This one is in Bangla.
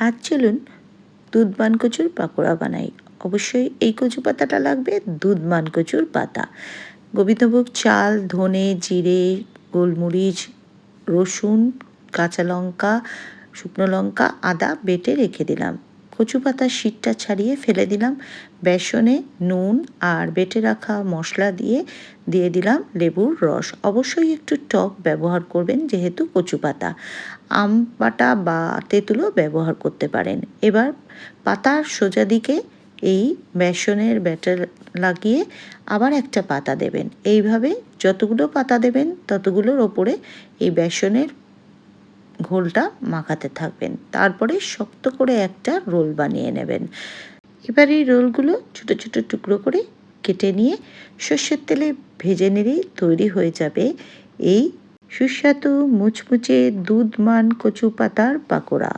আজ চলুন দুধমান কচুর পাকোড়া বানাই। অবশ্যই এই কচু পাতাটা লাগবে দুধমান কচুর পাতা। গোবিন্দভোগ চাল, ধনে, জিরে, গোলমরিচ, রসুন, কাঁচা লঙ্কা, শুকনো লঙ্কা, আদা বেটে রেখে দিলাম। কচু পাতার শীতটা ছাড়িয়ে ফেলে দিলাম। বেসনে নুন আর বেটে রাখা মশলা দিয়ে দিয়ে দিলাম লেবুর রস। অবশ্যই একটু টক ব্যবহার করবেন, যেহেতু কচু পাতা। আম, বাটা বা তেঁতুলও ব্যবহার করতে পারেন। এবার পাতার সোজা দিকে এই বেসনের ব্যাটার লাগিয়ে আবার একটা পাতা দেবেন। এইভাবে যতগুলো পাতা দেবেন, ততগুলোর ওপরে এই বেসনের ঘোলটা মাখাতে থাকবেন। তারপরে শক্ত করে একটা রোল বানিয়ে নেবেন। এবার এই রোলগুলো ছোটো ছোটো টুকরো করে কেটে নিয়ে সর্ষের তেলে ভেজে নিলেই তৈরি হয়ে যাবে এই সুস্বাদু মুচমুচে দুধমান কচু পাতার পাকোড়া।